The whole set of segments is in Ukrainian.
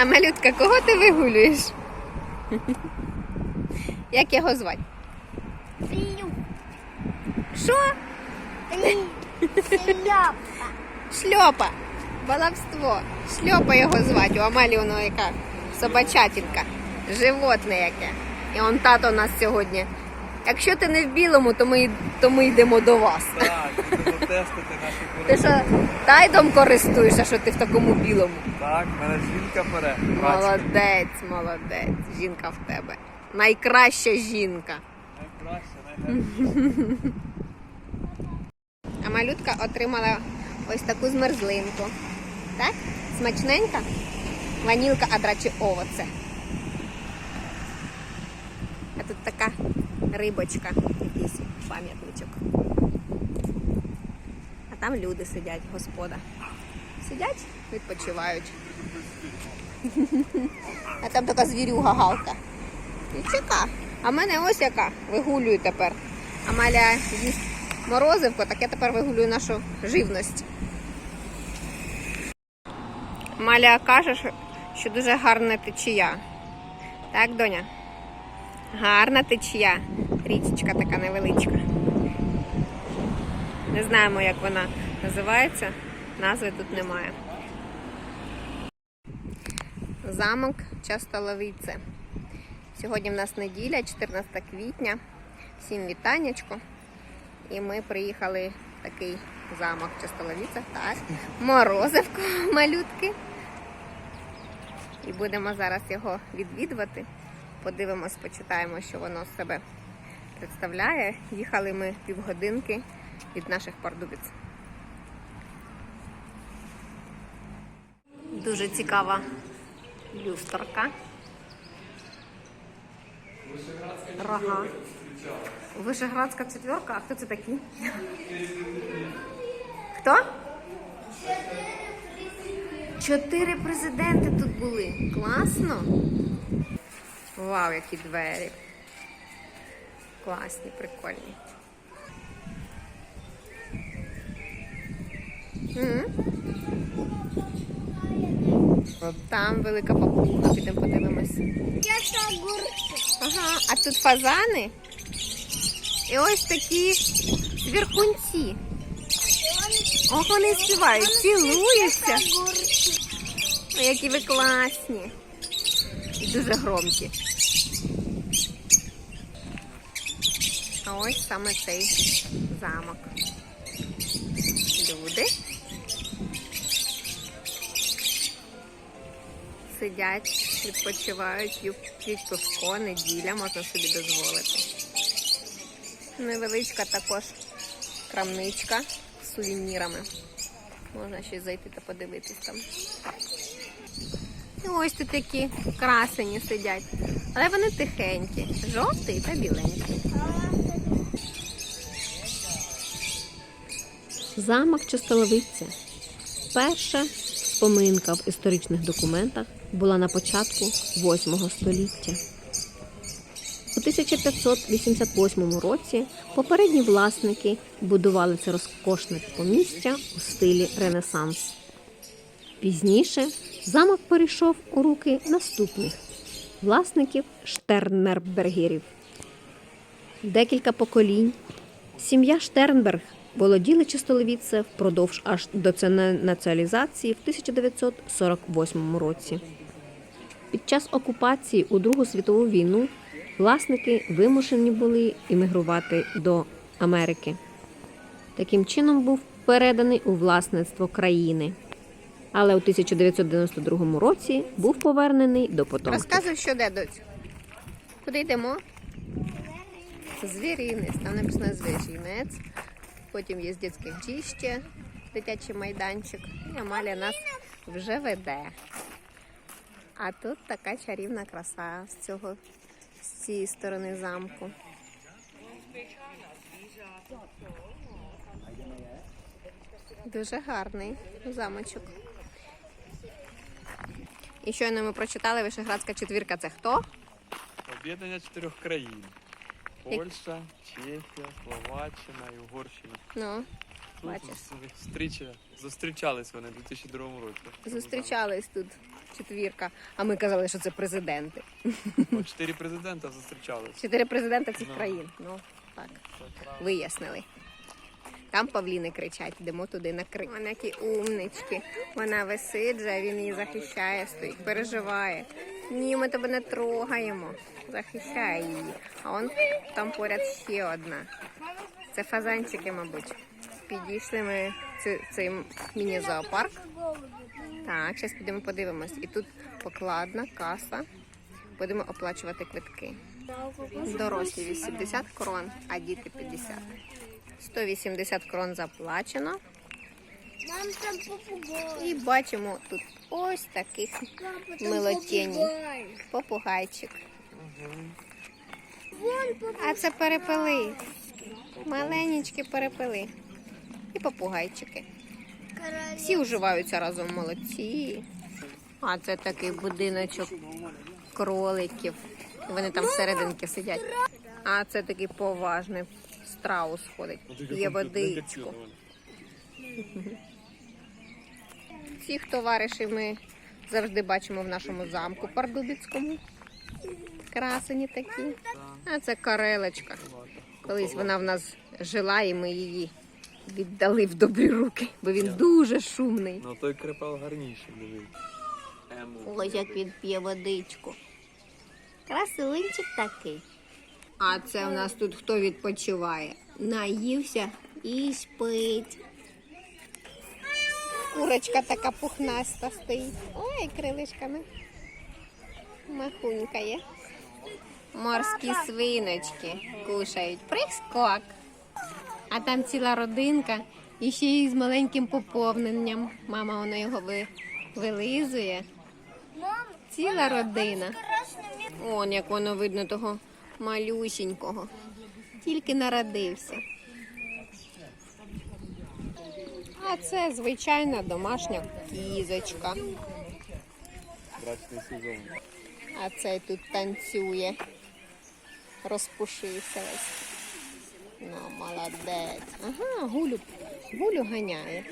А малютка, кого ти вигулюєш? Як його звати? Плю. Що? Шльопа. Шльопа. Баловство. Шльопа його звати. У Амалі воно яка собачатінка. Животне яке. І он тато у нас сьогодні. Якщо ти не в білому, то ми, то ми йдемо до вас. Так, будемо тестити наші Ти що тайдом користуєшся, що ти в такому білому? Так, в мене жінка пере. Молодець, молодець. Жінка в тебе. Найкраща жінка. Найкраще, найгарніше. А малютка отримала ось таку змерзлинку. Так? Смачненька? Ванілка, а драчі овоце. А тут така рибочка, якийсь пам'ятничок. А там люди сидять, господа. Сидять, відпочивають. А там така звірюга галка. Чека. А в мене ось яка. Вигулюю тепер. Амаля їсть морозивко, так я тепер вигулюю нашу живність. Маля каже, що дуже гарна течія. Так, доня? Гарна течія. Річечка така невеличка. Не знаємо, як вона називається. Назви тут немає. Замок Частоловице. Сьогодні в нас неділя, 14 квітня. Всім вітаннячко. І ми приїхали в такий замок Частоловіця. Так. Морозивко малютки. І будемо зараз його відвідувати. Подивимось, почитаємо, що воно з себе представляє. Їхали ми півгодинки від наших пардубиць. Дуже цікава люстерка. Рога. Вишеградська четверка, а хто це такі? Хто? Чотири президенти тут були. Класно. Вау, які двері. Класні, прикольні. М. Там велика папуга, підемо подивимось. Ага, а тут фазани. І ось такі зверхунці. Ох, вони співають, цілуються. Які ви класні. І дуже громкі. Ось саме цей замок. Люди. Сидять, відпочивають, п'ють пивко, неділя, можна собі дозволити. Невеличка також крамничка з сувенірами. Можна ще зайти та подивитись там. І ось тут такі красені сидять. Але вони тихенькі, жовтий та біленький. Замок Частоловиця. Перша споминка в історичних документах була на початку 8 століття. У 1588 році попередні власники будували це розкошне помістя у стилі Ренесанс. Пізніше замок перейшов у руки наступних власників Штернербергерів. Декілька поколінь Сім'я Штернберг володіли Чистоловіце впродовж аж до націоналізації в 1948 році. Під час окупації у Другу світову війну власники вимушені були іммігрувати до Америки. Таким чином був переданий у власництво країни. Але у 1992 році був повернений до потомків. Розказуй, що де доць. Куди йдемо? Звіринець, там написано звіринець. Потім є дитяче вчище, дитячий майданчик. І Амалія нас вже веде. А тут така чарівна краса з цього з цієї сторони замку. Дуже гарний замочок. І щойно ми прочитали Вишеградська четвірка. Це хто? Об'єднання чотирьох країн. Польща, Чехія, Словаччина і Угорщина. Ну, Тут Бачиш. зустріча- зустрічались вони у 2002 році. зустрічались тут четвірка. А ми казали, що це президенти. Ну, Чотири президента зустрічались. Чотири президента всіх Ну. країн. Ну так, Це правда. вияснили. Там павліни кричать, йдемо туди на крик. Вони які умнички. Вона висиджує, він її захищає, стоїть, переживає. Ні, ми тебе не трогаємо. Захищає її. А он там поряд ще одна. Це фазанчики, мабуть. Підійшли ми цей, цей міні-зоопарк. Так, зараз підемо подивимось. І тут покладна каса. Будемо оплачувати квитки. Дорослі 80 крон, а діти 50. 180 крон заплачено. Мам, там попугай. І бачимо тут ось таких попугай. попугайчик. Вон попугай. А це перепели. Маленькі перепели. І попугайчики. Всі уживаються разом молодці. А це такий будиночок кроликів. Вони там всерединки сидять. А це такий поважний страус ходить. Є водичку. Всіх товаришів ми завжди бачимо в нашому замку Пардубіцькому. Красені такі. А це карелечка. Колись вона в нас жила, і ми її віддали в добрі руки, бо він дуже шумний. Ну той крепел гарніший. Ему. Ось як він п'є водичку. Красивинчик такий. А це у нас тут хто відпочиває? Наївся і спить. Курочка така пухнаста стоїть. Ой, крилишками. Махунька є. Морські свиночки кушають. Прискок. А там ціла родинка і ще й з маленьким поповненням. Мама воно його ви- вилизує. Ціла родина. Он як воно видно того малюсінького. Тільки народився. А це звичайна домашня кізочка. Брачний сезон. А цей тут танцює. Розпушився весь. Ну, молодець. Ага, гулю, гулю ганяє.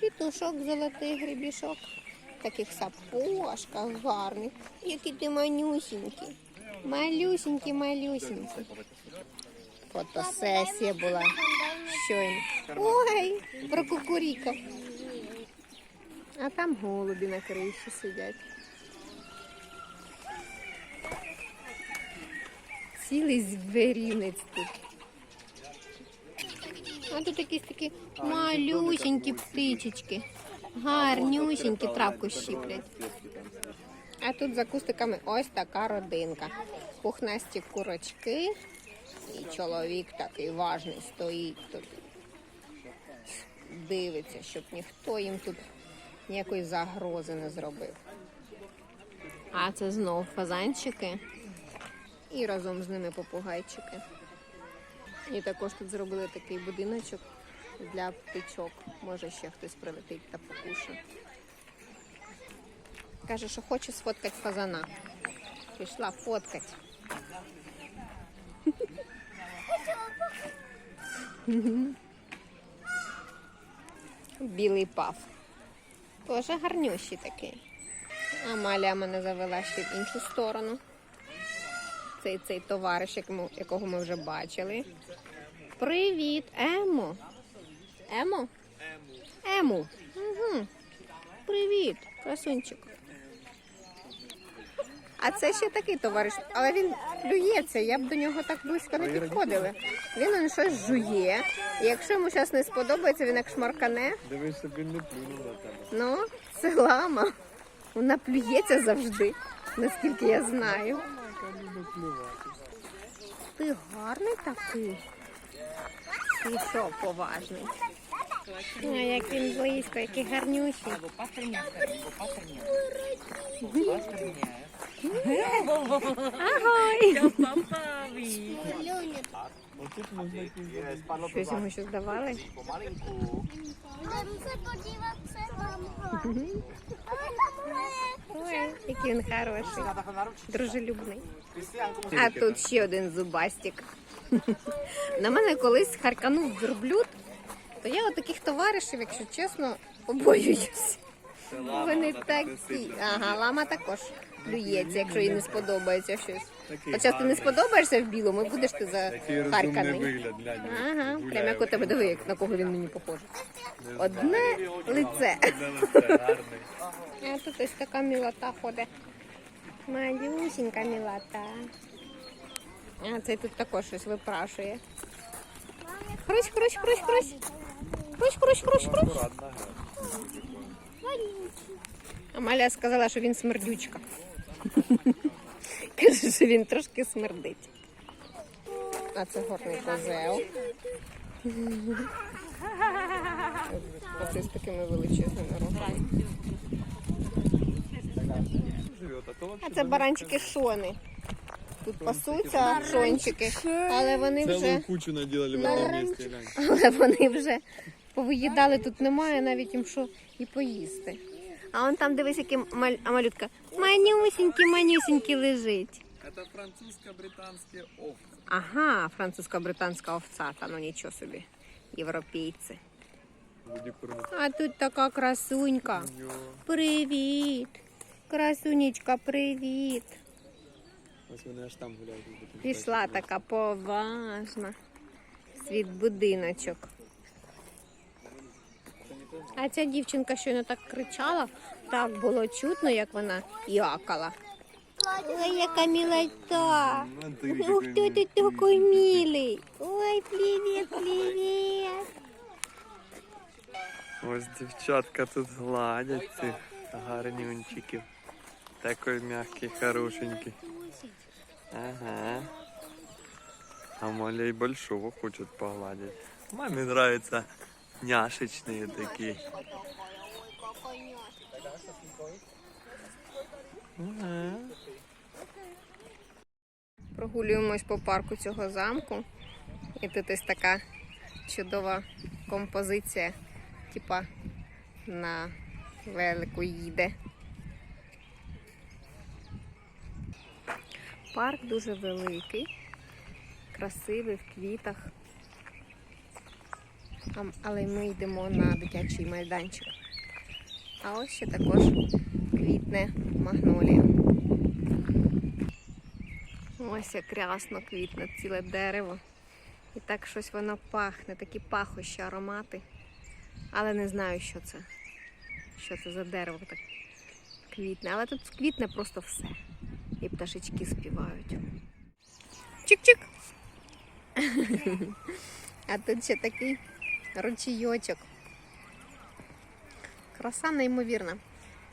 Пітушок золотий грибішок. В таких сапожках гарних. Які ти манюсінькі. Малюсінькі, малюсінькі. Фотосесія була щойно. Ой, прокукурікав. А там голубі на криші сидять. Цілий звірінець тут. А тут якісь такі малюсінькі птичечки. Гарнюсінькі травку щіплять. А тут за кустиками ось така родинка. Пухнасті курочки. І чоловік такий важний стоїть тут. Дивиться, щоб ніхто їм тут ніякої загрози не зробив. А це знов фазанчики. І разом з ними попугайчики. І також тут зробили такий будиночок для птичок. Може ще хтось прилетить та покушає. Каже, що хоче сфоткати фазана. Пішла фоткати. Білий пав. Тоже гарнющий такий. Амалія мене завела ще в іншу сторону. Цей цей товариш, якого ми вже бачили. Привіт, Емо. Емо? Ему. Угу. Привіт, красунчик. А це ще такий товариш, але він плюється, я б до нього так близько не підходила. Він он щось жує. І якщо йому щось не сподобається, він як шмаркане. Дивись, щоб він не плюнув на тебе. Ну, це лама. Вона плюється завжди, наскільки я знаю. Ти гарний такий. Ти що, поважний. А як він близько, який гарнющий. Агой! Щось йому щось давали? Ой, який він хороший, дружелюбний. А тут ще один зубастик. На мене колись харканув верблюд, то я от таких товаришів, якщо чесно, побоююсь. Вони такі. Ага, лама також плюється, якщо їй не сподобається щось. Такий А часто не сподобаєшся в білому, і будеш ти розумний захарканий. Ага, прям як у тебе диви, як на кого він мені похожий. Одне лице. А тут ось така мілота ходить. Малюсінька мілота. А цей тут також щось випрашує. Хрусь, хрусь, хрусь, хрусь. Хрусь, хрусь, хрусь, хрусь. Акуратно. Амалія сказала, що він смердючка. Каже, що він трошки смердить. А це горний козел. Оце з такими величезними рогами. А це баранчики шони. Тут пасуться шончики, але вони вже, кучу наделали в месте, але вони вже повиїдали, тут немає навіть їм що і поїсти. А он там дивись, який маль... а малютка. Манюсінький, манюсінький лежить. Это французско-британские овцы. Ага, французько-британська овця, та ну нічого собі. Європейці. А тут така красунька. Привіт. Красунечка, привіт. Ось вони аж там гуляють. Пішла така поважна. Світ будиночок. А ця дівчинка щойно так кричала, так було чутно, як вона якала. Ой, яка милота. Ну, ти Ух ты, ты такой милый. Ой, привет, привет. Ось дівчатка тут гладять цих гарнюнчиків. Такой мягкий, хорошенький. Ага. А Моля и большого хочет погладить. Маме нравятся няшечные такие. Ага. Прогулюємось по парку цього замку. І тут ось така чудова композиція, типа на велику їде. Парк дуже великий, красивий в квітах. Але ми йдемо на дитячий майданчик. А ось ще також квітне магнолія. Ось як рясно квітне ціле дерево. І так щось воно пахне, такі пахощі, аромати. Але не знаю, що це. Що це за дерево так квітне. Але тут квітне просто все. І пташечки співають. Чик-чик. А тут ще такий ручійочок. Краса неймовірна.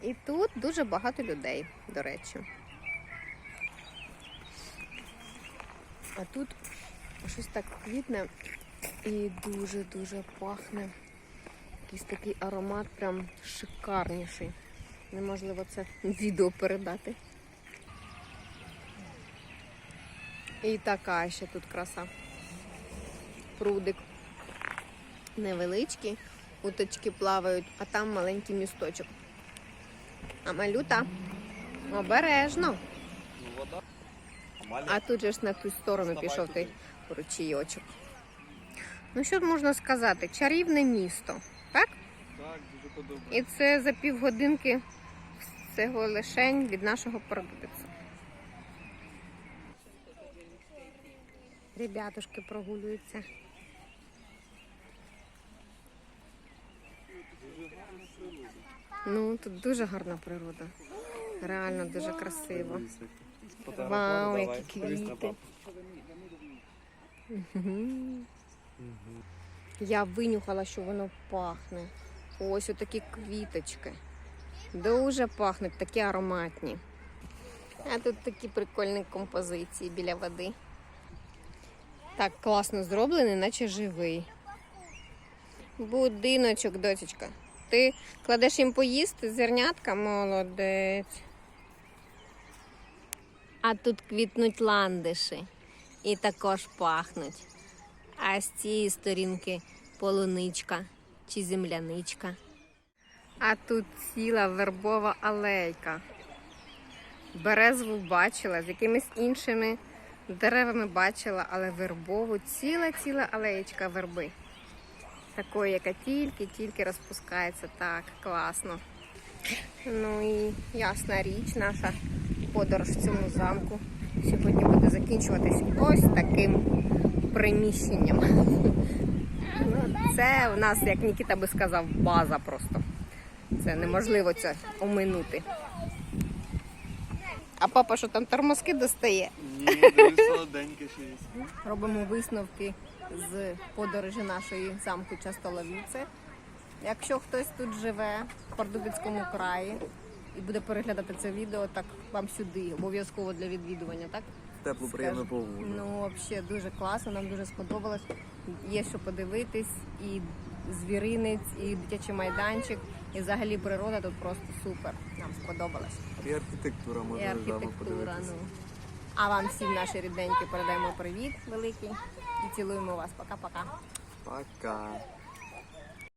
І тут дуже багато людей, до речі. А тут щось так квітне і дуже-дуже пахне. Якийсь такий аромат прям шикарніший. Неможливо це відео передати. І така ще тут краса. Прудик. Невеличкий, уточки плавають, а там маленький місточок. А малюта обережно. А тут же ж на ту сторону пішов той ручійочок. Ну що можна сказати? Чарівне місто, так? Так, дуже подобається. І це за півгодинки всього лишень від нашого Породиця. Ребятушки прогулюються. Ну, тут дуже гарна природа. Реально дуже красиво. Вау, які квіти. Я винюхала, що воно пахне. Ось отакі квіточки. Дуже пахнуть, такі ароматні. А тут такі прикольні композиції біля води. Так класно зроблений, наче живий. Будиночок, дочечка. Ти кладеш їм поїсти зернятка? Молодець. А тут квітнуть ландиші і також пахнуть. А з цієї сторінки полуничка чи земляничка. А тут ціла вербова алейка. Березву бачила, з якимись іншими деревами бачила, але вербову ціла-ціла алеєчка верби. Такої, яка тільки-тільки розпускається. Так, класно. Ну і ясна річ, наша подорож в цьому замку сьогодні буде закінчуватись ось таким приміщенням. Ну, це у нас, як Нікіта би сказав, база просто. Це неможливо це оминути. А папа, що там тормозки достає? Ні, солоденьке ще є. Робимо висновки з подорожі нашої замку Частоловіце. Якщо хтось тут живе в Пардубицькому краї і буде переглядати це відео, так вам сюди обов'язково для відвідування, так? Теплу приємну Скажу. погоду. Ну, взагалі дуже класно, нам дуже сподобалось. Є що подивитись, і звіринець, і дитячий майданчик, і взагалі природа тут просто супер. Нам сподобалось. І архітектура І архітектура. Ну. А вам всім наші рідненькі передаємо привіт великий і цілуємо вас. Пока-пока. Пока.